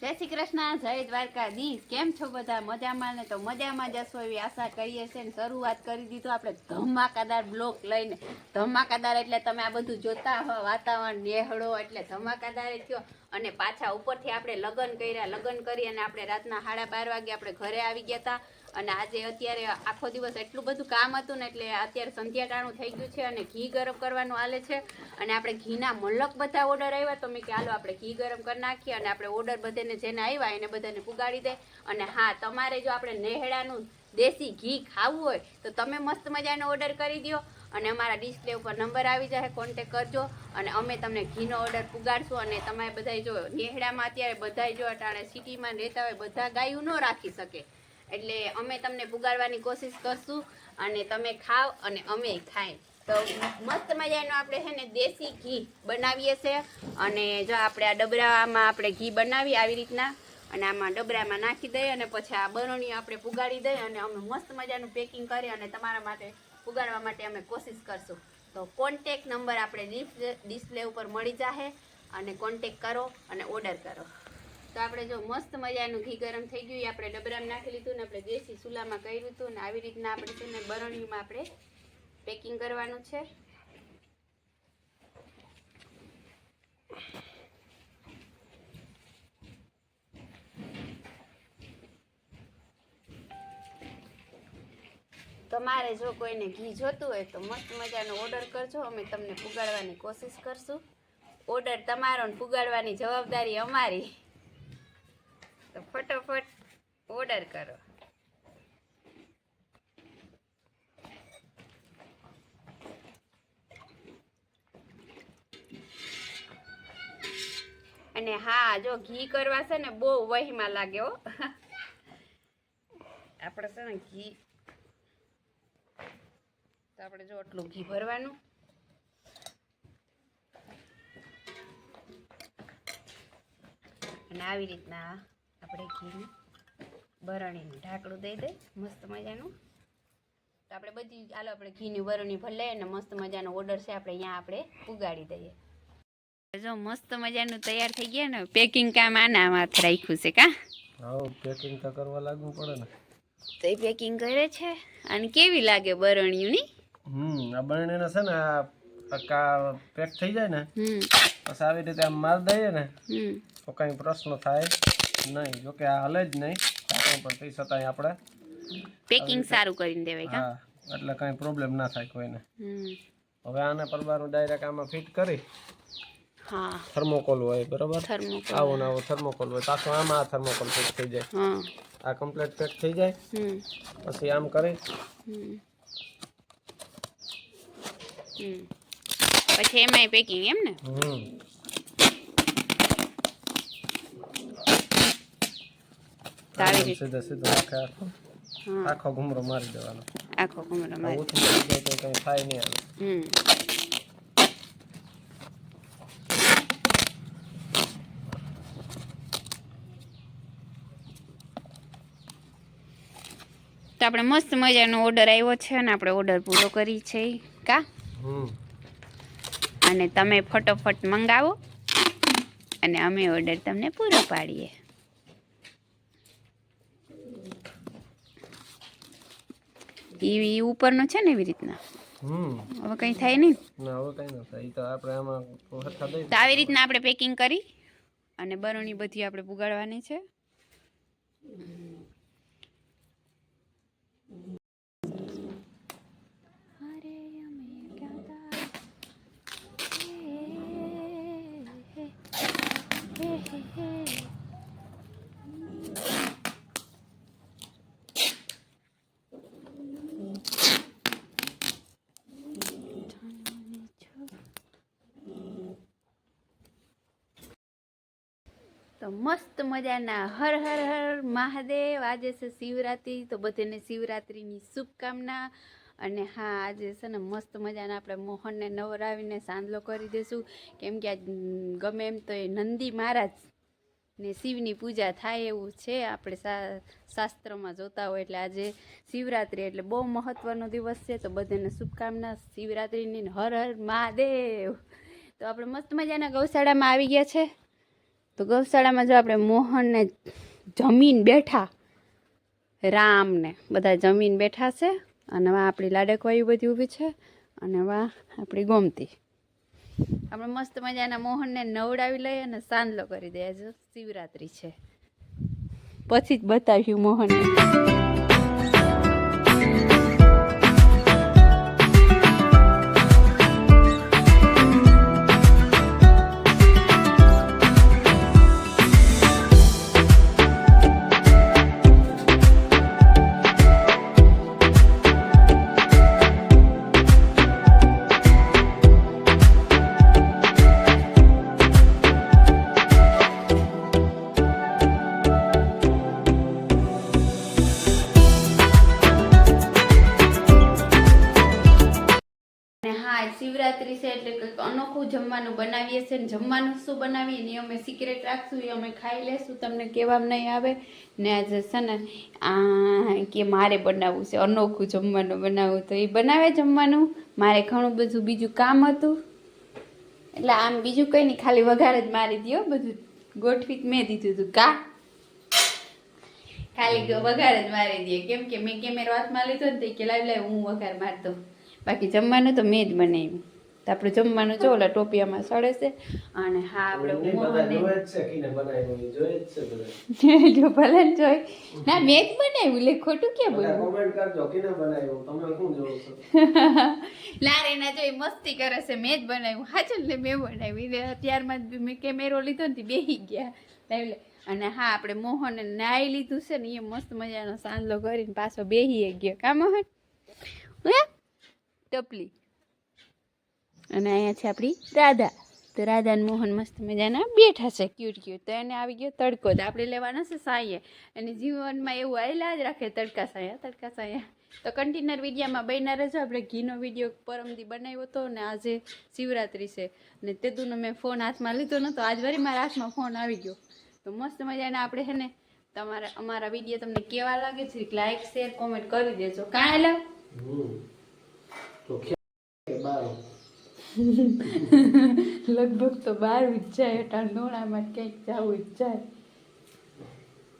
જય શ્રી કૃષ્ણ, જય દ્વારકાધીશ. કેમ છો બધા? મજામાં ને? તો મજામાં જશો એવી આશા કરીએ છીએ ને શરૂઆત કરી દીધું આપણે ધમાકાદાર બ્લોક લઈને. ધમાકાદાર એટલે તમે આ બધું જોતા હો, વાતાવરણ નેહળો એટલે ધમાકાદાર થયો. અને પાછા ઉપરથી આપણે લગ્ન કર્યા. લગ્ન કરી અને આપણે રાતના સાડા બાર વાગે આપણે ઘરે આવી ગયા હતા. અને આજે અત્યારે આખો દિવસ એટલું બધું કામ હતું ને એટલે અત્યારે સંધ્યાટાણું થઈ ગયું છે અને ઘી ગરમ કરવાનું હાલે છે. અને આપણે ઘીના મલક બધા ઓર્ડર આવ્યા તો મેં કે હાલો, આપણે ઘી ગરમ કરી નાખીએ અને આપણે ઓર્ડર બધાને જેને આવ્યા એને બધાને પુગાડી દે. અને હા, તમારે જો આપણે નેહડાનું દેશી ઘી ખાવું હોય, તો તમે મસ્ત મજાનો ઓર્ડર કરી દો અને અમારા ડિસ્પ્લે ઉપર નંબર આવી જાય કોન્ટેક કરજો. અને અમે તમને ઘીનો ઓર્ડર પુગાડશું. અને તમે બધાય જો નેહડામાં અત્યારે બધાય જો અટાણે સિટીમાં રહેતા હોય, બધા ગાયું ન રાખી શકે. એટલે અમે તમને પુગાડવાની કોશિશ કરશું અને તમે ખાવ અને અમે ખાય તો મસ્ત મજાનું આપણે છે ને દેશી ઘી બનાવીએ છે. અને જો આપણે આ ડબરામાં આપણે ઘી બનાવી આવી રીતના, અને આમાં ડબરામાં નાખી દઈએ અને પછી આ બરણી આપણે પુગાડી દઈએ અને અમે મસ્ત મજાનું પેકિંગ કરી અને તમારા માટે પુગાડવા માટે અમે કોશિશ કરશું. તો કોન્ટેક નંબર આપણે ડિસ્પ્લે ઉપર મળી જાહે અને કોન્ટેક કરો અને ઓર્ડર કરો. તો આપણે જો મસ્ત મજાનું ઘી ગરમ થઈ ગયું આપણે ડબરામાં નાખી લીધું ને આપણે દેશી ચૂલામાં કર્યું હતું ને આવી રીતના આપણે છે ને બરણીમાં આપણે પેકિંગ કરવાનું છે. તમારે જો કોઈને ઘી જોતું હોય તો મસ્ત મજાનો ઓર્ડર કરજો, અમે તમને પુગાડવાની કોશિશ કરશું. ઓર્ડર તમારો પુગાડવાની જવાબદારી અમારી. તો ફટોફટ ઓર્ડર કરો. અને હા, જો ઘી કરવા છે ને, બહુ વહીમાં હો. આપણે છે ને ઘી, તો આપણે જો આટલું ઘી ભરવાનું. અને આવી રીતના આપણે ઘીનું બરણીનું ઢાંકણું દઈ દઈ મસ્ત મજાનું. તો આપણે બધી ચાલો આપણે ઘીની બરણી ભલે અને મસ્ત મજાનો ઓર્ડર છે આપણે અહીંયા આપણે ઉગાડી દઈએ. જો મસ્ત મજાનું તૈયાર થઈ ગયા ને પેકિંગ કામ આના માથ રાખ્યું છે કા? હા પેકિંગ તો કરવા લાગવું પડે ને. તો એ પેકિંગ કરે છે અને કેવી લાગે બરણીયું ની? હમ આ બરણીને છે ને આ પક્કા પેક થઈ જાય ને હમ. પછી આવી રીતે આમ માર દઈએ ને હમ. તો કંઈ પ્રશ્ન થાય નહીં. જોકે આ હલે જ નહીં. પણ તે છતાંય આપણે પેકિંગ સારું કરીને દેવાય હા એટલે કંઈ પ્રોબ્લેમ ના થાય કોઈને. હવે આને પરબારું ડાયરેક્ટ આમાં ફિટ કરી. હા. થર્મોકોલ હોય બરોબર? થર્મોકોલ આવો ને આવો થર્મોકોલ હોય. પાછું આમાં આ થર્મોકોલ ફિટ થઈ જાય. આ કમ્પ્લીટ પેક થઈ જાય. પછી આમ કરી. પછી એમાંય પેકિંગ એમ ને? હમ. તો રીતે સીધો સીધો આખો આખો. ઘૂમરો મારી દેવાનો. આખો કમરો મારી ઓછું જાય તો કંઈ થાય નહીં આવે. હમ. તો આપણે મસ્ત મજાનો ઓર્ડર આવ્યો છે અને આપણે ઓર્ડર પૂરો કરી છે. કા? હમ. અને તમે ફટોફટ મંગાવો. અને અમે ઓર્ડર તમને પૂરો પાડીએ. એ ઉપરનો છે ને એવી રીતના? હવે કંઈ થાય નહીં? ના હવે કઈ ન થાય. ઈ તો આપણે આમાં તો આવી રીતના આપણે પેકિંગ કરી અને બરણી બધી આપણે પુગાડવાની છે. તો મસ્ત મજાના. હર હર હર, મહાદેવ. આજે છે શિવરાત્રિ, તો બધાને શિવરાત્રિની શુભકામના. અને હા, આજે છે ને મસ્ત મજાના આપણે મોહનને નવરાવીને સાંદલો કરી દઈશું કેમ કે આજ ગમે એમ તો એ નંદી મહારાજ ને શિવની પૂજા થાય એવું છે. આપણે શાસ્ત્રમાં જોતા હોય એટલે આજે શિવરાત્રિ એટલે બહુ મહત્ત્વનો દિવસ છે. તો બધાને શુભકામના શિવરાત્રિની હર હર મહાદેવ. તો આપણે મસ્ત મજાના ગૌશાળામાં આવી ગયા છે. તો ગૌશાળામાં જો આપણે મોહનને જમીન બેઠા રામને બધા જમીન બેઠા છે, અને વા આપણી લાડકવાયું બધી ઊભી છે, અને વા આપણી ગોમતી. આપણે મસ્ત મજાના મોહનને નવડાવી લઈએ અને સાંજલો કરી દઈએ જો શિવરાત્રિ છે. પછી જ બતાવ્યું મોહનને. હા શિવરાત્રિ છે એટલે કંઈક અનોખું જમવાનું બનાવીએ છીએ. ને જમવાનું શું બનાવીએ ને અમે સિક્રેટ રાખશું એ અમે ખાઈ લેશું, તમને કહેવામાં નહીં આવે. ને આજે છે ને, આ કે મારે બનાવવું છે, અનોખું જમવાનું બનાવવું. તો એ બનાવે જમવાનું. મારે ઘણું બધું બીજું કામ હતું. એટલે આમ બીજું કંઈ નહીં, ખાલી વઘાર જ મારી દો બધું ગોઠવી મેં દીધું હતું કા ખાલી વઘાર જ મારી દે કેમ કે મેં કેમેરો હાથમાં લીધો ને તે કે લાવી, લાવ, હું વઘાર મારતો બાકી જમવાનું તો મેં જ બનાવ્યું. તો આપણે જમવાનું જો ઓલા ટોપિયામાં સડે છે અને હા આપણે જ ભલે જોઈ ના મેં જ બનાવ્યું. લે ખોટું ક્યાં બોલું? કોમેન્ટ કરજો કીને બનાવ્યું. તમે શું જોવો છો? લારે ના જોઈ મસ્તી કરે છે. મેં જ બનાવ્યું. હાચું ને મેં બનાવ્યું. એટલે અત્યારમાં જ મેં કેમેરો લીધો ને બેસી ગયા. એટલે અને હા આપણે મોહને નાઈ લીધું છે ને એ મસ્ત મજાનો સાંજલો કરીને પાછો બેસી ગયો. કા મોહન? હે ટપલી. અને અહીંયા છે આપણી રાધા. તો રાધા અને મોહન મસ્ત મજાના બેઠા છે ક્યુટ ક્યુટ તો એને આવી ગયો તડકો. તો આપણે લેવાનો છે સાંયે અને જીવનમાં એવું આવેલા જ રાખે, તડકા સાયા તડકા સાયા. તો કન્ટેનર વિડીયામાં બન્યા રહેજો. આપણે ઘીનો વીડિયો પરમદી બનાવ્યો હતો ને આજે શિવરાત્રિ છે. ને તેદુનો મેં ફોન હાથમાં લીધો નહોતો આજ વરી મારા હાથમાં ફોન આવી ગયો. તો મસ્ત મજાના આપણે છે ને તમારા, અમારા વીડિયો તમને કેવા લાગે છે લાઈક શેર કોમેન્ટ કરી દેજો. કાં લાવ તો લગભગ તો બાર જ જાય અટાણ નોણામાં ક્યાંક જવું જ જાય.